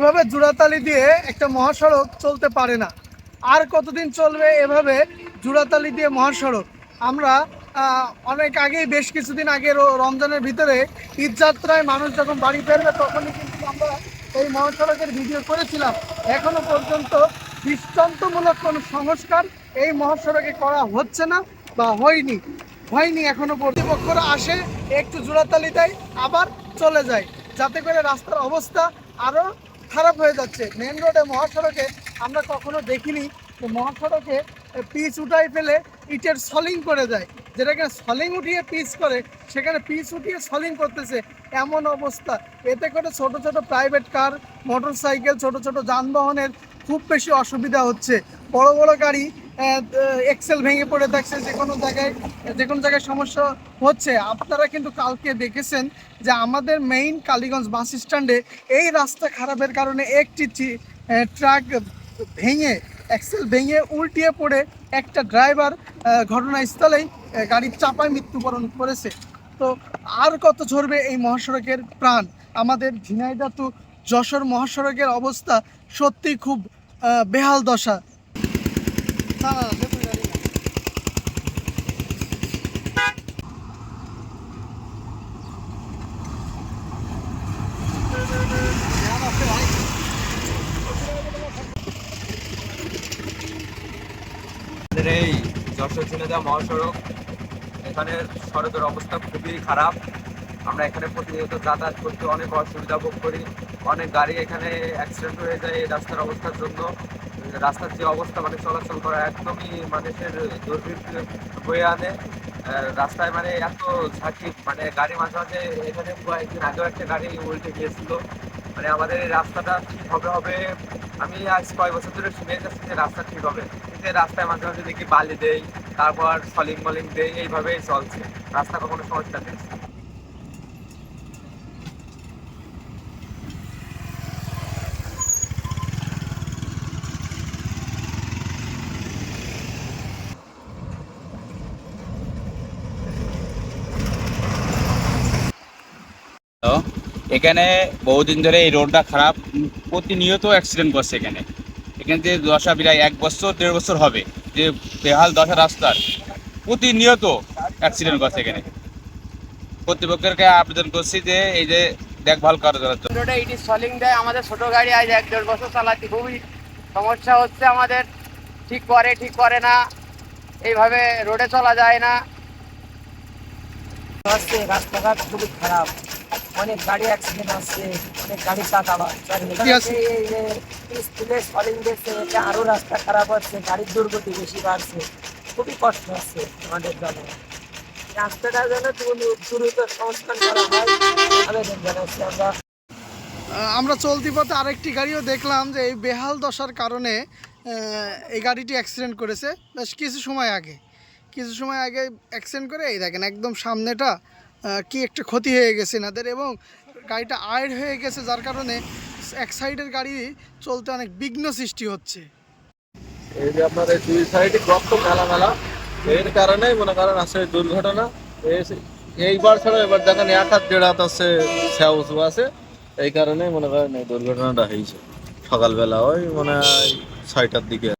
এভাবে জোড়াতালি দিয়ে একটা মহাসড়ক চলতে পারে না। আর কতদিন চলবে এভাবে জোড়াতালি দিয়ে মহাসড়ক? আমরা অনেক আগেই বেশ কিছুদিন আগে রমজানের ভিতরে ঈদযাত্রায় মানুষ যখন বাড়ি ফেরবে তখনই কিন্তু আমরা এই মহাসড়কের ভিডিও করেছিলাম। এখনও পর্যন্ত দৃষ্টান্তমূলক কোনো সংস্কার এই মহাসড়কে করা হচ্ছে না বা হয়নি। হয়নি এখনও কর্তৃপক্ষরা আসে, একটু জোড়াতালি দেয়, আবার চলে যায়। যাতে করে রাস্তার অবস্থা আরও খারাপ হয়ে যাচ্ছে। মেন রোডে মহাসড়কে আমরা কখনো দেখিনি। যে মহাসড়কে পিচ উঠাই ফেলে ইটের সলিং করে দেয়। যেটাকে সলিং উঠিয়ে পিচ করে, সেখানে পিচ উঠিয়ে সলিং করতেছে। এমন অবস্থা। এতে করে ছোট ছোট প্রাইভেট কার মোটর সাইকেল ছোট ছোট যানবাহনের খুব বেশি অসুবিধা হচ্ছে। বড় বড় গাড়ি এক্সেল ভেঙে পড়ে থাকছে যে কোনো জায়গায়, যে কোনো জায়গায় সমস্যা হচ্ছে। আপনারা কিন্তু কালকে দেখেছেন যে আমাদের মেইন কালীগঞ্জ বাস স্ট্যান্ডে এই রাস্তা খারাপের কারণে একটি ট্রাক ভেঙে এক্সেল ভেঙে উল্টিয়ে পড়ে একটা ড্রাইভার ঘটনাস্থলেই গাড়ির চাপায় মৃত্যুবরণ করেছে। তো আর কত ঝরবে এই মহাসড়কের প্রাণ? আমাদের ঝিনাইদহ টু যশোর মহাসড়কের অবস্থা সত্যি খুব বেহাল দশা না না লেবু গাড়ি না। আমাদের এই যশোর ঝিনাইদহ মহাসড়ক, এখানে সড়কের অবস্থা খুবই খারাপ। আমরা এখানে প্রতিনিয়ত যাতায়াত করতে অনেক অসুবিধা ভোগ করি। অনেক গাড়ি এখানে অ্যাক্সিডেন্ট হয়ে যায় এই রাস্তার অবস্থার জন্য। রাস্তার যে অবস্থা মানে চলাচল করা একদমই মানুষের দুর্বৃত্ত বয়ে আনে। রাস্তায় মানে এত ঝাঁকি মানে গাড়ি মাঝে মাঝে এখানে কয়েকদিন আগেও একটা গাড়ি উল্টে গিয়েছিল। মানে আমাদের এই রাস্তাটা ঠিক হবে হবে, আমি আজ কয় বছর ধরে শুনে যাচ্ছি যে রাস্তা ঠিক হবে। কিন্তু রাস্তায় মাঝে মাঝে দেখি বালি দেই, তারপর সলিং মলিং দেই, এইভাবেই চলছে। রাস্তা কখনো সমস্যা নেই তো এখানে বহুদিন ধরে এই রোডটা খারাপ প্রতিনিয়ত অ্যাক্সিডেন্ট করছে এখানে। এখানে যে দশা প্রায় এক বছর দেড় বছর হবে যে বেহাল দশা রাস্তার প্রতিনিয়ত অ্যাক্সিডেন্ট করছে এখানে। কর্তৃপক্ষেরকে আবেদন করছি যে এই যে দেখভাল করার জন্য। রোডে ইটি সলিং দেয় আমাদের ছোট গাড়ি আজ এক দেড় বছর চালাতে খুবই সমস্যা হচ্ছে আমাদের। ঠিক করে ঠিক করে না এইভাবে রোডে চলা যায় না। রাস্তাঘাট খুবই খারাপ। অনেক গাড়ি অ্যাক্সিডেন্ট আসছে অনেক গাড়ি চাকা? দেখছে আরও রাস্তা খারাপ হচ্ছে গাড়ির দুর্গতি বেশি বাড়ছে। খুবই কষ্ট হচ্ছে আমাদের জন্য। রাস্তাটা যেন দ্রুত সংস্কার করা হয় আবেদন জানাচ্ছি আমরা। আমরা চলতি পথে আরেকটি গাড়িও দেখলাম যে এই বেহাল দশার কারণে এই গাড়িটি অ্যাক্সিডেন্ট করেছে। বেশ কিছু সময় আগে কিছু সময় আগে অ্যাক্সিডেন্ট করে এই দেখেন একদম সামনেটা কি একটা ক্ষতি হয়ে গেছে এনাদের এবং গাড়িটা আয়ের হয়ে গেছে, যার কারণে এক সাইডের গাড়ি চলতে অনেক বিঘ্ন সৃষ্টি হচ্ছে। এই যে আপনার এই দুই সাইডে গর্ত মেলা মেলা এর কারণেই মনে করেন আছে দুর্ঘটনা। এই- এইবার ছাড়া এবার দেখেন এক হাত দেড় হাত আছে স্যাউ আছে। এই কারণেই মনে করেন এই দুর্ঘটনাটা হয়েছে। সকালবেলা ওই মনে হয় ছয়টার দিকে।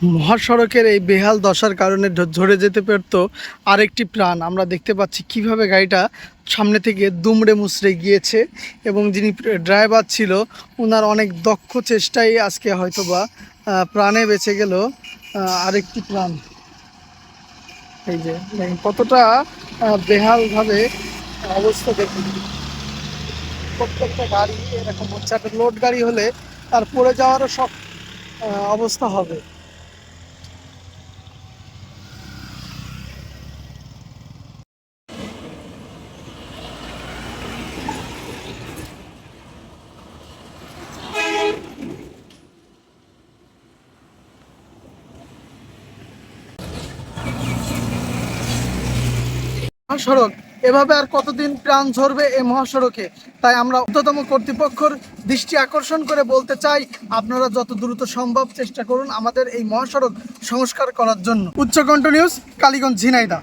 মহাসড়কের এই বেহাল দশার কারণে ঝরে যেতে পারত আরেকটি প্রাণ। আমরা দেখতে পাচ্ছি কীভাবে গাড়িটা সামনে থেকে দুমড়ে মুচড়ে গিয়েছে এবং যিনি ড্রাইভার ছিল ওনার অনেক দক্ষ চেষ্টাই আজকে হয়তোবা প্রাণে বেঁচে গেল আরেকটি প্রাণ। এই যে কতটা বেহালভাবে অবস্থা দেখুন। প্রত্যেকটা গাড়ি এরকম হচ্ছে। একটা লোড গাড়ি হলে তার পড়ে যাওয়ারও সব অবস্থা হবে। মহাসড়ক। এভাবে আর কতদিন প্রাণ ঝরবে এই মহাসড়কে? তাই আমরা ঊর্ধ্বতম কর্তৃপক্ষর দৃষ্টি আকর্ষণ করে বলতে চাই, আপনারা যত দ্রুত সম্ভব চেষ্টা করুন আমাদের এই মহাসড়ক সংস্কার করার জন্য। উচ্চকণ্ঠ নিউজ, কালীগঞ্জ ঝিনাইদা